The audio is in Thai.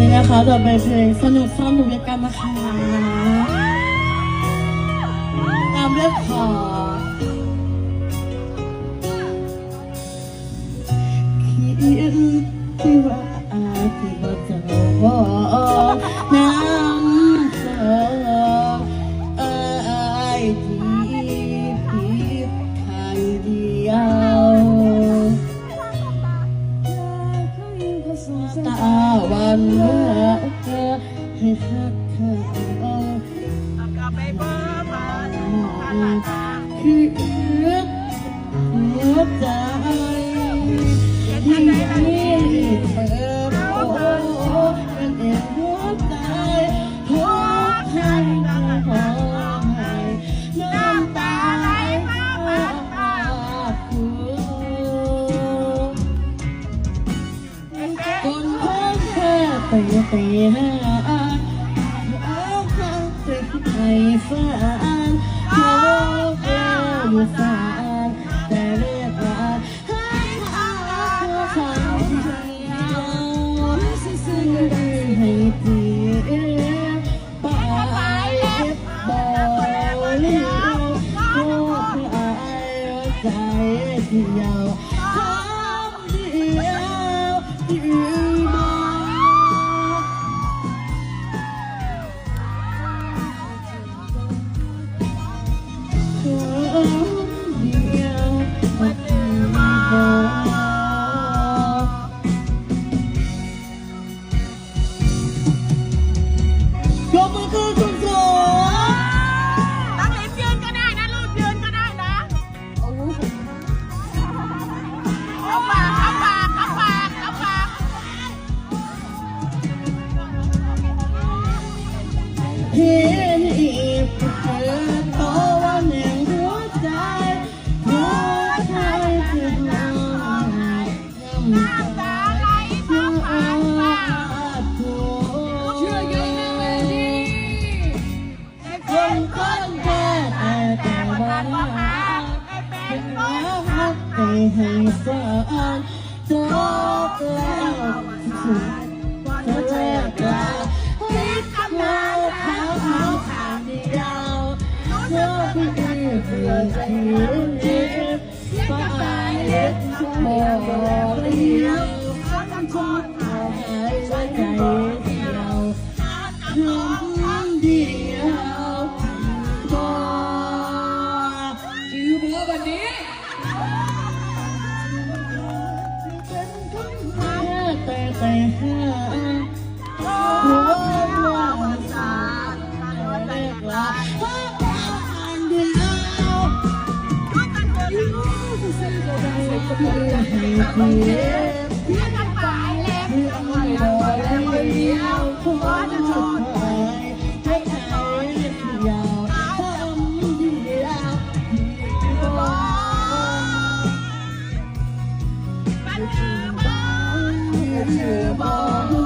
นี่นะคะต่อไปเพลงสนุกสนุกด้วยกันนะคะตามเรื่องของ วันเมื่อเธอให้หักเธอคือหัวใจที่มีเธอ ไปไปหาเอาขาไปให้ฝันโลกแล้วอยู่สานแต่เรียกว่าให้เขาทำใจเราซึ่งให้เพียงไปเก็บบ่เลี้ยวโลกอายใจเดียว ตั้งลิ้นยืนก็ได้นะลูกยืนก็ได้นะเข้าปากเข้าปากเข้าปากเข้าปากเห็ ให้ฝันจบแล้วสุดจะแจกลาให้กับเราเขาเขาทางเดียวเชื่อที่ดีเพื่อชีวิตไปเล็กบอกเลี้ยวทนหายไว้ใจ แต่แต่หาหัวว่าสาเรียกว่าอันเดียวให้เพียงเพียงไม่รอแล้วเดียวขอจะชดใครให้ใครเดียวทำเดียวบอกมันคือบ้า บอก